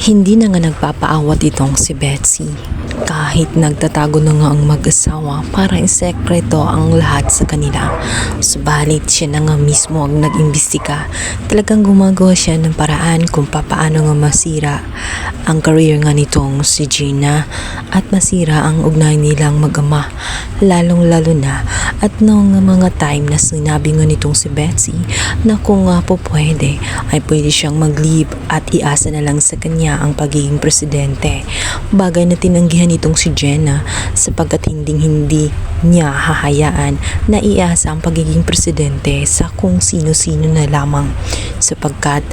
Hindi na nga nagpapaawat itong si Betsy. Kahit nagtatago na nga ang mag-asawa para isekreto ang lahat sa kanila. Subalit siya na nga mismo ang nag-imbestiga. Talagang gumagawa siya ng paraan kung papaano nga masira ang career nga nitong si Gina at masira ang ugnay nilang mag-ama. Lalong lalo na at noong mga time na sinabi nga nitong si Betsy na kung nga po pwede ay pwede siyang mag-leave at iasa na lang sa kanya ang pagiging presidente. Bagay na tinanggihan nitong si Jenna sapagkat hindi hindi niya hahayaan na iasa ang pagiging presidente sa kung sino-sino na lamang sapagkat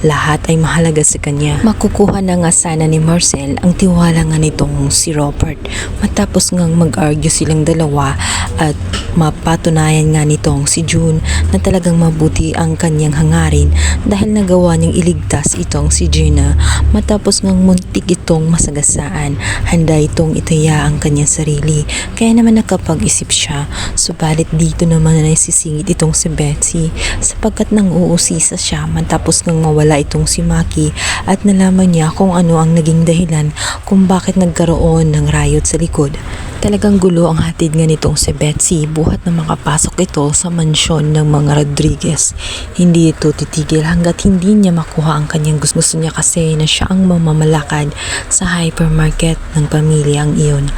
lahat ay mahalaga sa kanya. Makukuha na nga sana ni Marcel ang tiwala nga nitong si Robert matapos ngang mag-argue silang dalawa at mapatunayan nga nitong si June na talagang mabuti ang kanyang hangarin dahil nagawa niyang iligtas itong si Gina matapos ngang muntik itong masagasaan. Handa itong itaya ang kanyang sarili kaya naman nakapag-isip siya subalit dito naman na sisingit itong si Betsy sapagkat nang uusisa siya matapos ngang mawala itong si Maki at nalaman niya kung ano ang naging dahilan kung bakit nagkaroon ng riot sa likod. Talagang gulo ang hatid nga nitong si Betsy buhat na makapasok ito sa mansyon ng mga Rodriguez. Hindi ito titigil hanggat hindi niya makuha ang kanyang gusto. Gusto niya kasi na siya ang mamamalakad sa hypermarket ng pamilyang iyon.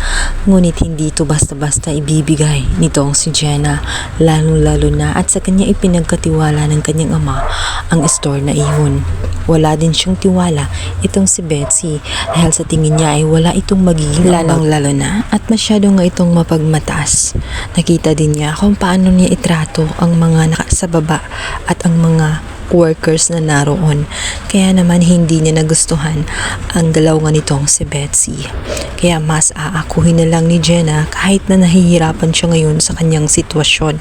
Ngunit hindi ito basta-basta ibibigay nitong si Jenna lalong-lalo na at sa kanya ipinagkatiwala ng kanyang ama ang store na iyon. Wala din siyang tiwala itong si Betsy dahil sa tingin niya ay wala itong magiging lalong lalo na at masyado nga itong mapagmataas. Nakita din niya kung paano niya itrato ang mga nasa baba at ang mga workers na naroon. Kaya naman hindi niya nagustuhan ang dalaw nga nitong si Betsy. Kaya mas aakuhin na lang ni Jenna kahit na nahihirapan siya ngayon sa kanyang sitwasyon.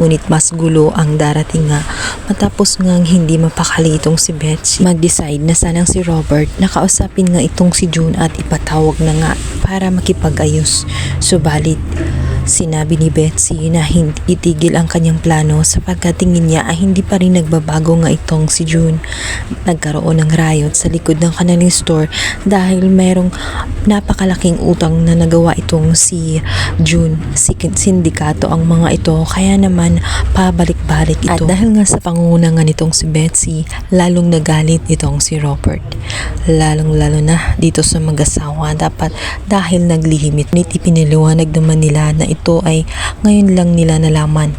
Ngunit mas gulo ang darating nga matapos nga hindi mapakali itong si Betsy. Mag-decide na sanang si Robert nakausapin nga itong si June at ipatawag na nga para makipag-ayos. Subalit, Sinabi ni Betsy na hindi itigil ang kanyang plano sapagkat tingin niya ay hindi pa rin nagbabago nga itong si June. Nagkaroon ng riot sa likod ng kanilang store dahil merong napakalaking utang na nagawa itong si June. Si sindikato ang mga ito kaya naman pabalik-balik ito. At dahil nga sa pangunguna nga nitong si Betsy, lalong nagalit itong si Robert. Lalong-lalo na dito sa mag-asawa dapat dahil naglihimit nit ipiniliwanag naman nila na ito ay ngayon lang nila nalaman